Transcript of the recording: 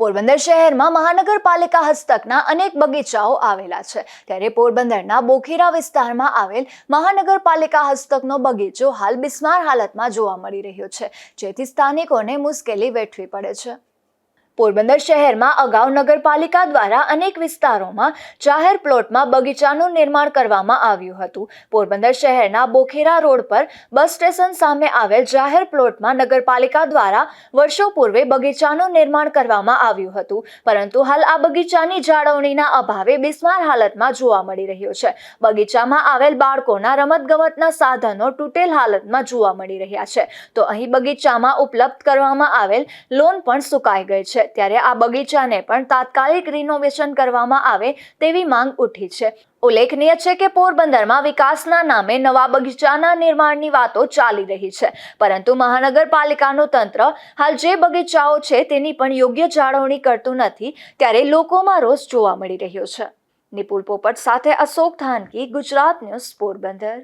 પોરબંદર શહેરમાં મહાનગરપાલિકા હસ્તકના અનેક બગીચાઓ આવેલા છે. ત્યારે પોરબંદરના બોખીરા વિસ્તારમાં આવેલ મહાનગરપાલિકા હસ્તકનો બગીચો હાલ બિસ્માર હાલતમાં જોવા મળી રહ્યો છે, જેથી સ્થાનિકોને મુશ્કેલી વેઠવી પડે છે. પોરબંદર શહેરમાં અગાઉ નગરપાલિકા દ્વારા અનેક વિસ્તારોમાં જાહેર પ્લોટમાં બગીચાનું નિર્માણ કરવામાં આવ્યું હતું. પોરબંદર શહેરના બોખેરા રોડ પર બસ સ્ટેશન સામે આવેલ જાહેર પ્લોટમાં નગરપાલિકા દ્વારા વર્ષો પૂર્વે બગીચાનું નિર્માણ કરવામાં આવ્યું હતું. પરંતુ હાલ આ બગીચાની જાળવણીના અભાવે બિસ્માર હાલતમાં જોવા મળી રહ્યો છે. બગીચામાં આવેલ બાળકોના રમતગમતના સાધનો તૂટેલ હાલતમાં જોવા મળી રહ્યા છે. તો અહીં બગીચામાં ઉપલબ્ધ કરવામાં આવેલ લોન પણ સુકાઈ ગઈ છે. ત્યારે આ બગીચાને પણ તાત્કાલિક રિનોવેશન કરવામાં આવે તેવી માંગ ઉઠી છે. ઉલ્લેખનીય છે કે પોરબંદરમાં વિકાસના નામે નવા બગીચાના નિર્માણની વાતો ચાલી રહી છે. પરંતુ મહાનગરપાલિકાનું તંત્ર હાલ જે બગીચાઓ છે તેની પણ યોગ્ય જાળવણી કરતું નથી, ત્યારે લોકોમાં રોષ જોવા મળી રહ્યો છે. નિપુલ પોપટ સાથે અશોક થાનકી ગુજરાત ન્યૂઝ પોરબંદર.